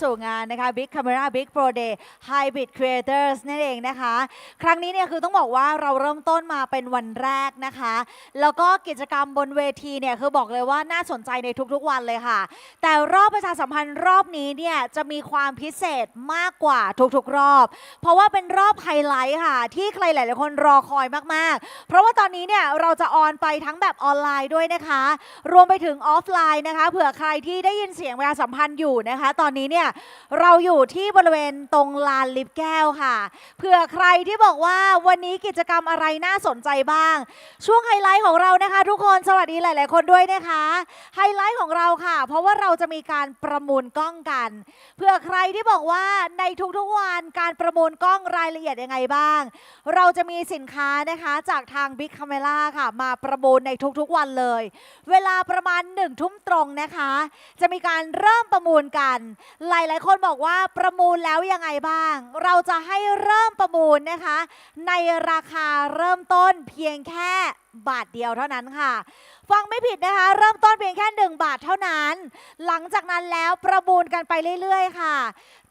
สู่งานนะคะ Big Camera Big Pro Day Hybrid Creators นั่นเองนะคะ ครั้งนี้เนี่ยคือต้องบอกว่าเราเริ่มต้นมาเป็นวันแรกนะคะ แล้วก็กิจกรรมบนเวทีเนี่ยคือบอกเลยว่าน่าสนใจในทุกๆวันเลยค่ะ แต่รอบประชาสัมพันธ์รอบนี้เนี่ยจะมีความพิเศษมากกว่าทุกๆรอบ เพราะว่าเป็นรอบไฮไลท์ค่ะ ที่ใครหลายๆคนรอคอยมากๆ เพราะว่าตอนนี้เนี่ยเราจะออนไปทั้งแบบออนไลน์ด้วยนะคะ รวมไปถึงออฟไลน์นะคะ เผื่อใครที่ได้ยินเสียงประชาสัมพันธ์อยู่นะคะ ตอนนี้เนี่ยเราอยู่ที่บริเวณตรงลานลิฟต์แก้วค่ะ เผื่อใครที่บอกว่าวันนี้กิจกรรมอะไรน่าสนใจบ้าง ช่วงไฮไลท์ของเรานะคะ ทุกคนสวัสดีหลาย ๆ คนด้วยนะคะ ไฮไลท์ของเราค่ะ เพราะว่าเราจะมีการประมูลกล้องกัน เผื่อใครที่บอกว่าในทุกๆวันการประมูลกล้องรายละเอียดยังไงบ้าง เราจะมีสินค้านะคะจากทาง Big Camera ค่ะ มาประมูลในทุกๆวันเลย เวลาประมาณ1ทุ่มตรงนะคะ จะมีการเริ่มประมูลกันหลายๆ คนบอกว่าประมูลแล้วยังไงบ้าง เราจะให้เริ่มประมูลนะคะ ในราคาเริ่มต้นเพียงแค่บาทเดียวเท่านั้นค่ะ ฟังไม่ผิดนะคะ เริ่มต้นเพียงแค่ 1 บาทเท่านั้น หลังจากนั้นแล้วประมูลกันไปเรื่อย ๆ ค่ะ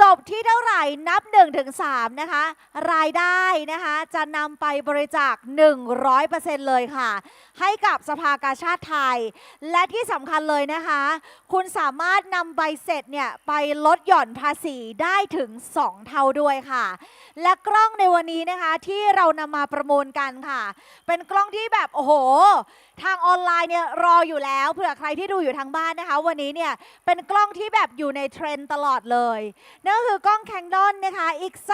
จบที่เท่าไหร่นับ1ถึง3นะคะ รายได้นะคะ จะนำไปบริจาค 100%เลยค่ะ ให้กับสภากาชาติไทย และที่สำคัญเลยนะคะ คุณสามารถนำใบเสร็จเนี่ย ไปลดหย่อนภาษีได้ถึง 2 เท่าด้วยค่ะ และกล้องในวันนี้นะคะที่เรานำมาประมูลกันค่ะ เป็นกล้องที่แบบ โอ้โห ทางออนไลน์เนี่ยรออยู่แล้วเผื่อใครที่ดูอยู่ทางบ้านนะคะ วันนี้เนี่ยเป็นกล้องที่แบบอยู่ในเทรนด์ตลอดเลยนั่นก็คือกล้อง Canon นนะคะ XZ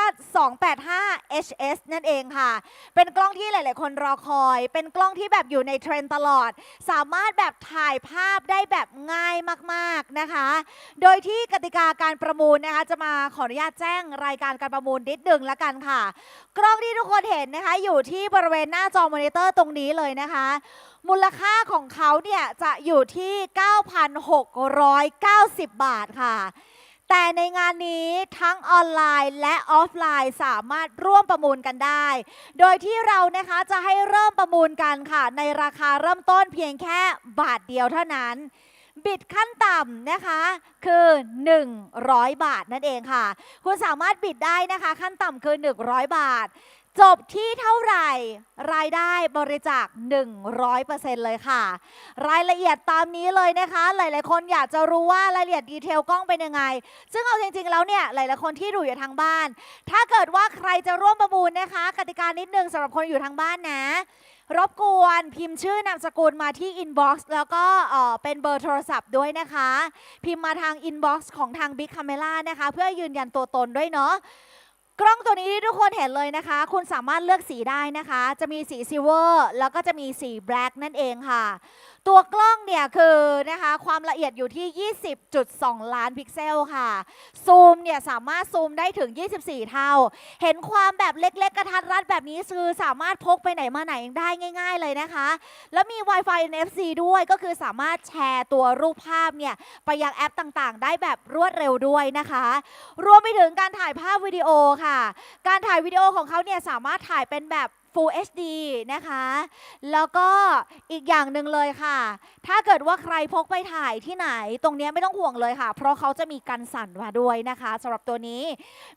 285 HS นั่นเองค่ะ เป็นกล้องที่หลาย ๆ คนรอคอย เป็นกล้องที่แบบอยู่ในเทรนตลอด สามารถแบบถ่ายภาพได้แบบง่ายมาก ๆ นะคะ โดยที่กติกาการประมูลนะคะจะมาขออนุญาตแจ้งรายการการประมูลนิดหนึ่งละกันค่ะ กล้องที่ทุกคนเห็นนะคะ อยู่ที่บริเวณหน้าจอมอนิเตอร์ตรงนี้เลยนะคะมูลค่าของเขาเนี่ยจะอยู่ที่ 9,690 บาทค่ะ แต่ในงานนี้ทั้งออนไลน์และออฟไลน์สามารถร่วมประมูลกันได้ โดยที่เรานะคะจะให้เริ่มประมูลกันค่ะ ในราคาเริ่มต้นเพียงแค่บาทเดียวเท่านั้น บิดขั้นต่ำนะคะคือ 100 บาทนั่นเองค่ะ คุณสามารถบิดได้นะคะ ขั้นต่ำคือ 100 บาท จบที่เท่าไหร่ รายได้บริจาค 100%เลยค่ะ รายละเอียดตามนี้เลยนะคะ หลาย ๆ คนอยากจะรู้ว่ารายละเอียดดีเทลกล้องเป็นยังไง ซึ่งเอาจริง ๆ แล้วเนี่ย หลาย ๆ คนที่ดูอยู่ทางบ้าน ถ้าเกิดว่าใครจะร่วมประมูลนะคะ กติกานิดนึงสำหรับคนอยู่ทางบ้านนะรบกวนพิมพ์ชื่อนามสกุลมาที่ inbox แล้วก็เป็นเบอร์โทรศัพท์ด้วยนะคะ พิมพ์มาทาง inbox ของทาง Big Camera นะคะ เพื่อยืนยันตัวตนด้วยเนาะ กล้องตัวนี้ที่ทุกคนเห็นเลยนะคะ คุณสามารถเลือกสีได้นะคะ จะมีสีซิลเวอร์แล้วก็จะมีสีแบล็กนั่นเองค่ะ ตัวกล้องเนี่ยคือนะคะความละเอียดอยู่ที่ 20.2 ล้านพิกเซลค่ะ ซูมเนี่ยสามารถซูมได้ถึง 24 เท่า เห็นความแบบเล็ก ๆ กระทัดรัดแบบนี้คือสามารถพกไปไหนมาไหนได้ง่าย ๆ เลยนะคะ แล้วมี Wi-Fi NFC ด้วยก็คือสามารถแชร์ตัวรูปภาพเนี่ยไปยังแอปต่างๆ ได้แบบรวดเร็วด้วยนะคะ รวมไปถึงการถ่ายภาพวิดีโอค่ะ การถ่ายวิดีโอของเขาเนี่ยสามารถถ่ายเป็นแบบ Full HD นะคะ แล้วก็อีกอย่างหนึ่งเลยค่ะ ถ้าเกิดว่าใครพกไปถ่ายที่ไหน ตรงนี้ไม่ต้องห่วงเลยค่ะ เพราะเขาจะมีกันสั่นมาด้วยนะคะสำหรับตัวนี้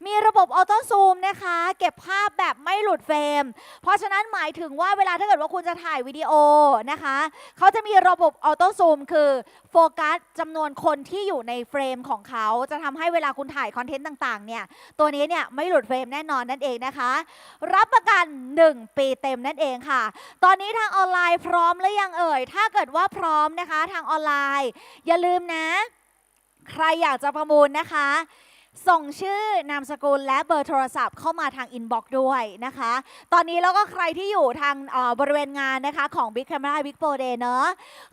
มีระบบออโต้ซูมนะคะ เก็บภาพแบบไม่หลุดเฟรม เพราะฉะนั้นหมายถึงว่าเวลาถ้าเกิดว่าคุณจะถ่ายวิดีโอนะคะ เขาจะมีระบบออโต้ซูมคือโฟกัสจำนวนคนที่อยู่ในเฟรมของเขา จะทำให้เวลาคุณถ่ายคอนเทนต์ต่างๆเนี่ย ตัวนี้เนี่ยไม่หลุดเฟรมแน่นอนนั่นเองนะคะ รับประกัน 1ปีเต็มนั่นเองค่ะ ตอนนี้ทางออนไลน์พร้อมหรือยังเอ่ย ถ้าเกิดว่าพร้อมนะคะ ทางออนไลน์ อย่าลืมนะ ใครอยากจะประมูลนะคะ ส่งชื่อนามสกุลและเบอร์โทรศัพท์เข้ามาทางอินบ็อกซ์ด้วยนะคะ ตอนนี้แล้วก็ใครที่อยู่ทางออบริเวณงานนะคะของ Big Camera Big Pro Day เนอะ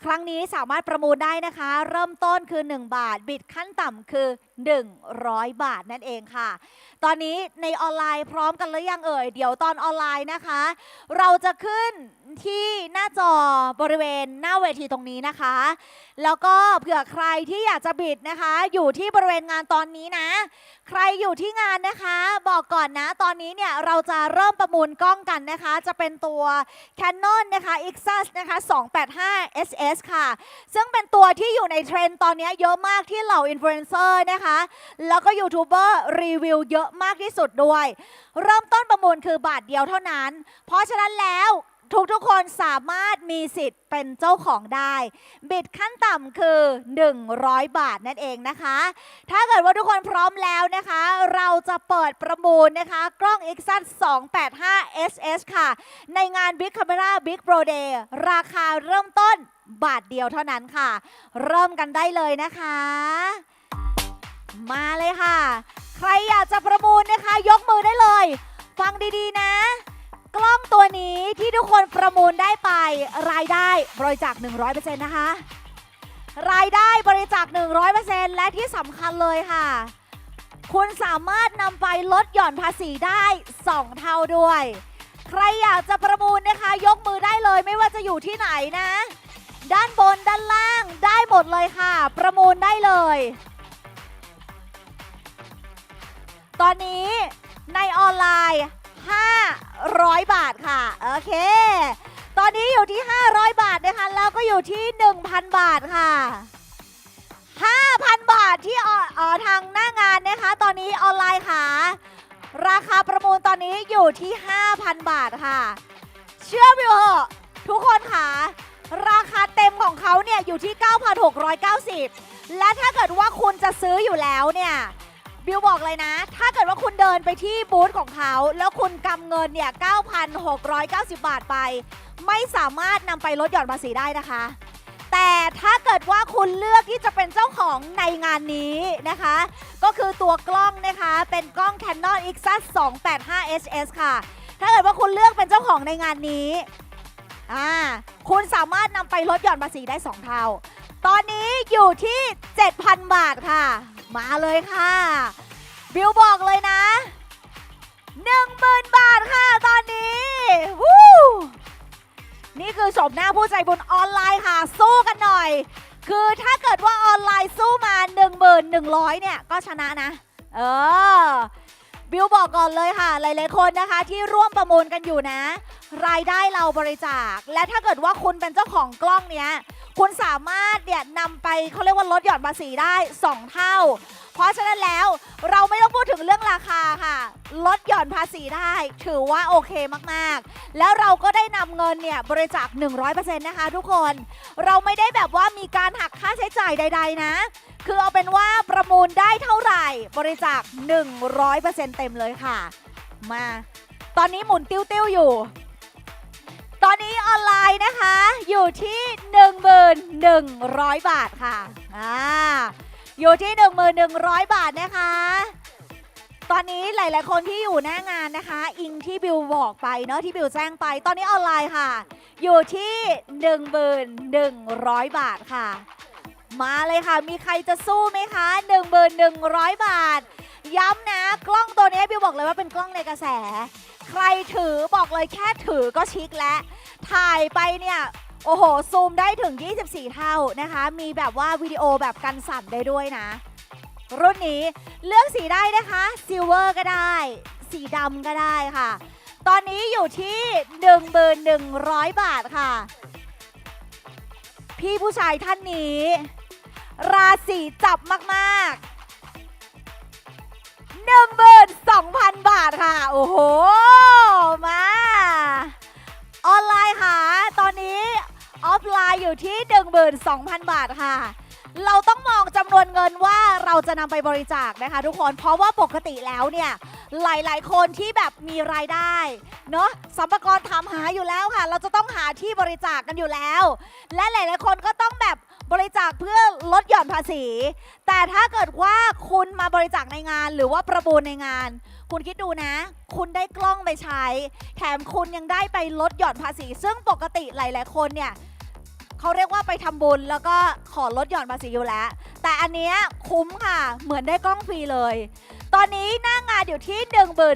ครั้งนี้สามารถประมูลได้นะคะ เริ่มต้นคือ 1 บาท บิดขั้นต่ำคือ 100 บาทนั่นเองค่ะตอนนี้ในออนไลน์พร้อมกันหรือยังเอ่ย เดี๋ยวตอนออนไลน์นะคะ เราจะขึ้นที่หน้าจอบริเวณหน้าเวทีตรงนี้นะคะ แล้วก็เผื่อใครที่อยากจะบิดนะคะ อยู่ที่บริเวณงานตอนนี้นะ ใครอยู่ที่งานนะคะ บอกก่อนนะ ตอนนี้เนี่ยเราจะเริ่มประมูลกล้องกันนะคะ จะเป็นตัว Canon นะคะ Exus นะคะ 285 SS ค่ะ ซึ่งเป็นตัวที่อยู่ในเทรนด์ตอนนี้เยอะมากที่เหล่าอินฟลูเอนเซอร์นะคะ แล้วก็ยูทูบเบอร์รีวิวเยอะมากที่สุดด้วย เริ่มต้นประมูลคือบาทเดียวเท่านั้น เพราะฉะนั้นแล้ว ทุกๆคนสามารถมีสิทธิ์เป็นเจ้าของได้ บิดขั้นต่ำคือ 100 บาทนั่นเองนะคะ ถ้าเกิดว่าทุกคนพร้อมแล้วนะคะ เราจะเปิดประมูลนะคะ กล้อง i x u s 285 SS ค่ะ ในงาน Big Camera Big Pro Day ราคาเริ่มต้นบาทเดียวเท่านั้นค่ะ เริ่มกันได้เลยนะคะ มาเลยค่ะ ใครอยากจะประมูลนะคะ ยกมือได้เลย ฟังดีๆนะ กล้องตัวนี้ที่ทุกคนประมูลได้ไปรายได้บริจาค 100%นะคะ รายได้บริจาค 100%และที่สำคัญเลยค่ะ คุณสามารถนำไปลดหย่อนภาษีได้ 2 เท่าด้วย ใครอยากจะประมูลนะคะ ยกมือได้เลยไม่ว่าจะอยู่ที่ไหนนะ ด้านบนด้านล่างได้หมดเลยค่ะ ประมูลได้เลย ตอนนี้ในออนไลน์ 500 บาทค่ะ โอเค ตอนนี้อยู่ที่ 500 บาทนะคะ แล้วก็อยู่ที่ 1,000 บาทค่ะ 5,000 บาทที่อออทางหน้างานนะคะ ตอนนี้ออนไลน์ค่ะ ราคาประมูลตอนนี้อยู่ที่ 5,000 บาทค่ะ เชื่อวิวเหอะทุกคนค่ะ ราคาเต็มของเขาเนี่ยอยู่ที่ 9,690 และถ้าเกิดว่าคุณจะซื้ออยู่แล้วเนี่ย บิวบอกเลยนะ ถ้าเกิดว่าคุณเดินไปที่บูธของเขา แล้วคุณกำเงินเนี่ย 9,690 บาทไป ไม่สามารถนำไปลดหย่อนภาษีได้นะคะ แต่ถ้าเกิดว่าคุณเลือกที่จะเป็นเจ้าของในงานนี้นะคะ ก็คือตัวกล้องนะคะ เป็นกล้อง Canon Exus 285 HS ค่ะ ถ้าเกิดว่าคุณเลือกเป็นเจ้าของในงานนี้อ่าคุณสามารถนำไปลดหย่อนภาษีได้ 2 เท่า ตอนนี้อยู่ที่ 7,000 บาทค่ะ มาเลยค่ะ บิวบอกเลยนะ10,000บาทค่ะตอนนี้วู้นี่คือชมหน้าผู้ใจบุญออนไลน์ค่ะ สู้กันหน่อย คือถ้าเกิดว่าออนไลน์สู้มา1,100 เนี่ย ก็ชนะนะ เออ บิวบอกก่อนเลยค่ะ หลาย ๆ คนนะคะที่ร่วมประมูลกันอยู่นะ รายได้เราบริจาค และถ้าเกิดว่าคุณเป็นเจ้าของกล้องเนี้ย คุณสามารถเนี่ยนำไปเขาเรียกว่าลดหย่อนภาษีได้ 2 เท่า เพราะฉะนั้นแล้วเราไม่ต้องพูดถึงเรื่องราคาค่ะ ลดหย่อนภาษีได้ ถือว่าโอเคมากๆ แล้วเราก็ได้นำเงินเนี่ยบริจาค 100%นะคะทุกคน เราไม่ได้แบบว่ามีการหักค่าใช้จ่ายใด ๆ นะ คือเอาเป็นว่าประมูลได้เท่าไหร่บริจาค 100%เต็มเลยค่ะ มา ตอนนี้หมุนติ้วๆอยู่ ตอนนี้ออนไลน์นะคะ อยู่ที่ 1,100 บาทค่ะอ่าอยู่ที่ 1,100 บาทนะคะ ตอนนี้หลาย ๆ คนที่อยู่หน้างานนะคะ อิงที่บิวบอกไปเนาะที่บิวแจ้งไป ตอนนี้ออนไลน์ค่ะ อยู่ที่ 1,100 บาทค่ะ มาเลยค่ะ มีใครจะสู้ไหมคะ 11,100 บาท ย้ำ บิวบอกเลยว่าเป็นกล้องในกระแส ใครถือบอกเลยแค่ถือก็ชิคแล้วถ่ายไปเนี่ยโอ้โห ซูมได้ถึง 24 เท่านะคะ มีแบบว่าวิดีโอแบบกันสั่นได้ด้วยนะ รุ่นนี้เลือกสีได้นะคะซิลเวอร์ก็ได้ สีดำก็ได้ค่ะ ตอนนี้อยู่ที่ 11,100 บาทค่ะ พี่ผู้ชายท่านนี้ ราศีจับมาก ๆ 12,000บาทค่ะ โอ้โห มา ออนไลน์ค่ะ ตอนนี้ออฟไลน์อยู่ที่12,000บาทค่ะ เราต้องมองจำนวนเงินว่าเราจะนำไปบริจาคนะคะทุกคน เพราะว่าปกติแล้วเนี่ยหลายๆ คนที่แบบมีรายได้เนาะสัมภากรถามหาอยู่แล้วค่ะ เราจะต้องหาที่บริจาคกันอยู่แล้ว และหลาย ๆ คนก็ต้องแบบ บริจาคเพื่อลดหย่อนภาษี แต่ถ้าเกิดว่าคุณมาบริจาคในงานหรือว่าประมูลในงาน คุณคิดดูนะ คุณได้กล้องไปใช้ แถมคุณยังได้ไปลดหย่อนภาษี ซึ่งปกติหลาย ๆ คนเนี่ยเขาเรียกว่าไปทำบุญแล้วก็ขอลดหย่อนภาษีอยู่แล้ว แต่อันเนี้ยคุ้มค่ะ เหมือนได้กล้องฟรีเลย ตอนนี้หน้างานอยู่ที่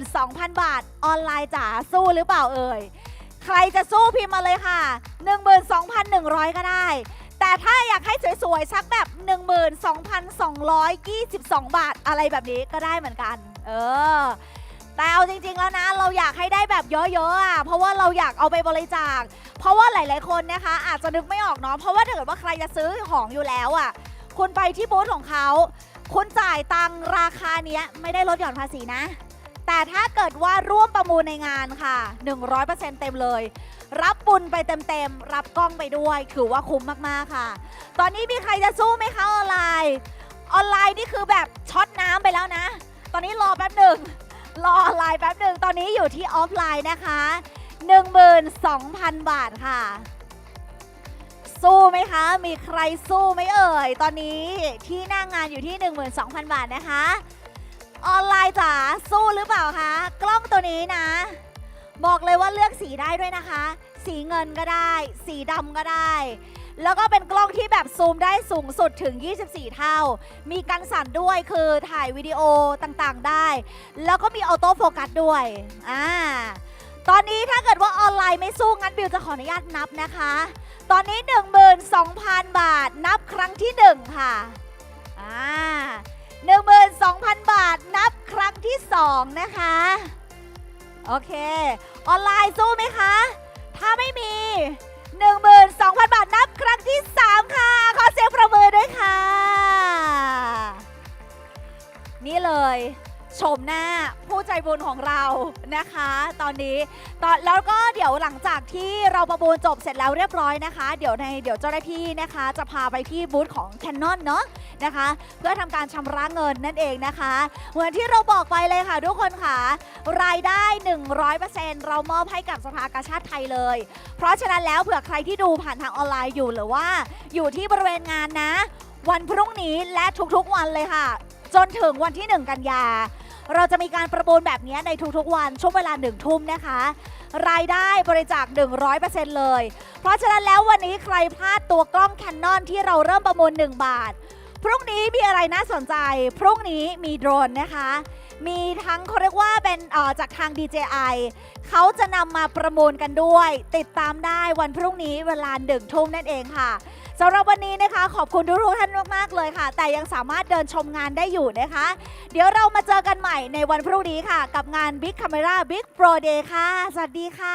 12,000 บาท ออนไลน์จ๋าสู้หรือเปล่าเอ่ย ใครจะสู้พิมพ์มาเลยค่ะ 12,100 ก็ได้ แต่ถ้าอยากให้สวยๆสักแบบ 12,222 บาทอะไรแบบนี้ก็ได้เหมือนกัน เออ แต่เอาจริงๆแล้วนะ เราอยากให้ได้แบบเยอะๆอะเพราะว่าเราอยากเอาไปบริจาค เพราะว่าหลายๆคนนะคะ อาจจะนึกไม่ออกเนาะเพราะว่าถ้าเกิดว่าใครจะซื้อของอยู่แล้วอะคุณไปที่บูธของเขาคุณจ่ายตังราคาเนี้ยไม่ได้ลดหย่อนภาษีนะ แต่ถ้าเกิดว่าร่วมประมูลในงานค่ะ 100%เต็มเลย รับบุญไปเต็มๆ รับกล้องไปด้วย ถือว่าคุ้มมากๆค่ะ ตอนนี้มีใครจะสู้ไหมคะออนไลน์ ออนไลน์นี่คือแบบช็อตน้ำไปแล้วนะ ตอนนี้รอแป๊บหนึ่ง รอออนไลน์แป๊บหนึ่ง ตอนนี้อยู่ที่ออฟไลน์นะคะ 12,000 บาทค่ะ สู้ไหมคะ มีใครสู้ไหมเอ่ย ตอนนี้ที่หน้างงานอยู่ที่ 12,000 บาทนะคะ ออนไลน์จ๋าสู้หรือเปล่าคะ กล้องตัวนี้นะ บอกเลยว่าเลือกสีได้ด้วยนะคะ สีเงินก็ได้ สีดำก็ได้ แล้วก็เป็นกล้องที่แบบซูมได้สูงสุดถึง 24 เท่า มีกันสั่นด้วยคือถ่ายวิดีโอต่างๆได้ แล้วก็มีออโต้โฟกัสด้วยอ่าตอนนี้ถ้าเกิดว่าออนไลน์ไม่สู้งั้นบิวจะขออนุญาตนับนะคะ ตอนนี้ 12,000 บาทนับครั้งที่ 1 ค่ะอ่า 12,000 บาทนับครั้งที่ 2 นะคะ โอเค ออนไลน์สู้ไหมคะ ถ้าไม่มี 12,000 บาทนับครั้งที่ 3 ค่ะ ขอเสียงประมือด้วยค่ะ นี่เลย ชมหน้า ใจบุญของเรานะคะ ตอนนี้ตอนแล้วก็เดี๋ยวหลังจากที่เราประมูลจบเสร็จแล้วเรียบร้อยนะคะ เดี๋ยวในเดี๋ยวเจ้าหน้าที่นะคะ จะพาไปที่บูธของ Canon เนาะนะคะ เพื่อทำการชำระเงินนั่นเองนะคะ เหมือนที่เราบอกไปเลยค่ะทุกคนค่ะ รายได้ 100%เรามอบให้กับสภากาชาติไทยเลย เพราะฉะนั้นแล้วเผื่อใครที่ดูผ่านทางออนไลน์อยู่หรือว่า อยู่ที่บริเวณงานนะ วันพรุ่งนี้และทุกๆวันเลยค่ะ จนถึงวันที่ 1 กันยา เราจะมีการประมูลแบบนี้ในทุกๆวันช่วงเวลาหนึ่งทุ่มนะคะ รายได้บริจาค 100%เลย เพราะฉะนั้นแล้ววันนี้ใครพลาดตัวกล้อง Canon ที่เราเริ่มประมูล 1 บาท พรุ่งนี้มีอะไรน่าสนใจ พรุ่งนี้มีโดรนนะคะ มีทั้งเขาเรียกว่าเป็นออจากทาง DJI เขาจะนำมาประมูลกันด้วย ติดตามได้วันพรุ่งนี้เวลาหนึ่งทุ่มนั่นเองค่ะ สำหรับวันนี้นะคะ ขอบคุณทุกท่านมากๆเลยค่ะ แต่ยังสามารถเดินชมงานได้อยู่นะคะ เดี๋ยวเรามาเจอกันใหม่ในวันพรุ่งนี้ค่ะ กับงาน Big Camera Big Pro Day ค่ะ สวัสดีค่ะ